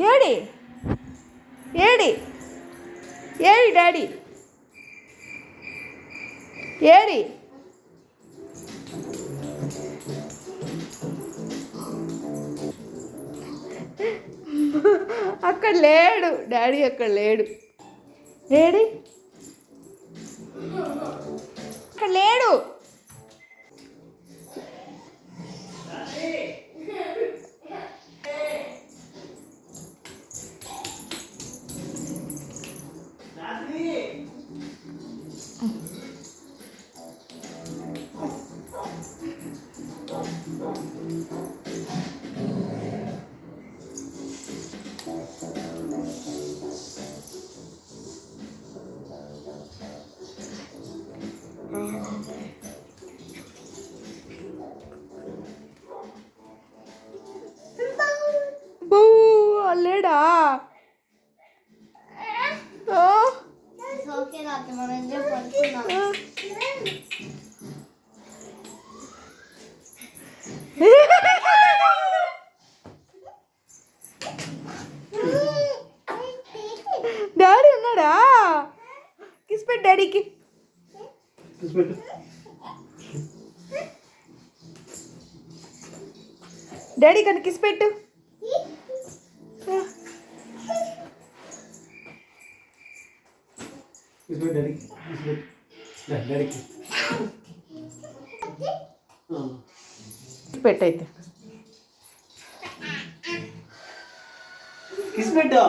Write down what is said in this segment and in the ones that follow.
AD? ఏడి? ఏడి daddy? ఏడి? అక్కడ లేడు. డాడీ అక్కడ లేడు. ఏడి? అక్కడ లేడు. బూ లేడా మనం పడుకున్నాం. డాడీ ఉన్నాడా? కిస్ పెట్టు డాడీకి. డాడీ కన్నా కిస్ పెట్టు. చూసిపెట్టు డాడీకి డా, డాడీకి ఆ. కిస్ పెట్టు కిస్ పెట్టు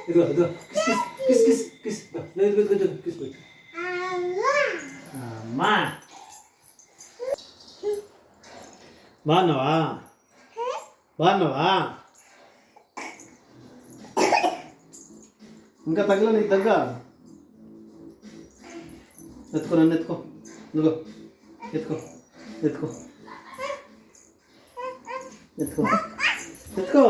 ఇదిగో ఇదిగో kiss kiss kiss kiss kiss పెట్టు అమ్మా బాగున్నావా బాగున్నావా ఇంకా తగ్గల నీకు తగ్గ ఎత్తుకో నన్ను ఎత్తుకో. ఇదిగో ఎత్తుకో ఎత్తుకో. ఎత్తుకో. ఎత్తుకో.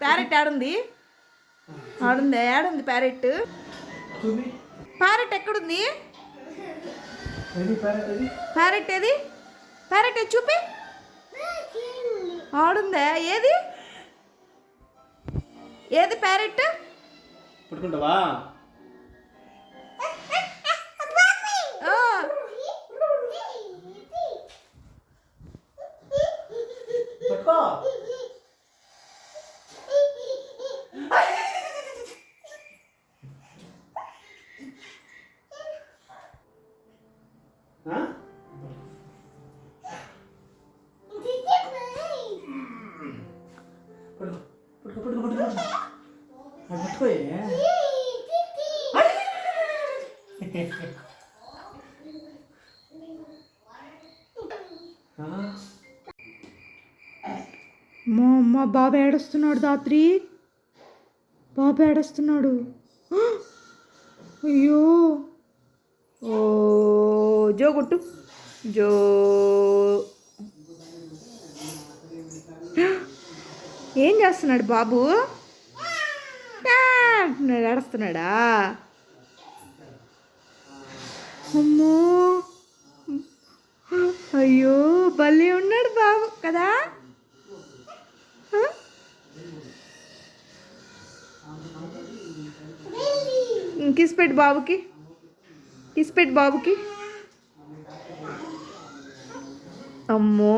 ప్యారెట్ ఆడుంది. ఆడుంది? ఆడుంది ప్యారెట్? ప్యారెట్ ఎక్కడుంది? ప్యారెట్ ఏది ప్యారెట్ ఏది? ప్యారెట్ ఏది చూపి. ఆడుందా? ఏది? ఏది ప్యారెట్? పట్టుకుంటావా? మా బాబు ఏడుస్తున్నాడు దాత్రి. బాబు ఏడుస్తున్నాడు. అయ్యో. జో కొట్టు. జో. ఏం చేస్తున్నాడు బాబు? అంటున్నాడు ఏడుస్తున్నాడా? అమ్మో. అయ్యో భలే ఉన్నాడు బాబు కదా? కిస్ పెట్టు బాబుకి కిస్ పెట్టు బాబుకి. అమ్మో.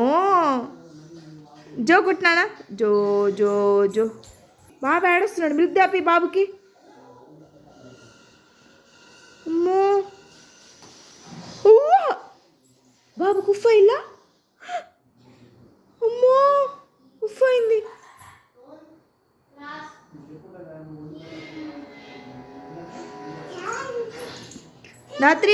జో కొట్టినానా జో జో జో. బాబు ఏడుస్తున్నాడు. మిల్క్ దాపి బాబుకి. అమ్మో. బాబు కుఫ్ అయిందా అమ్మో. ఉఫ్ అయింది రాత్రి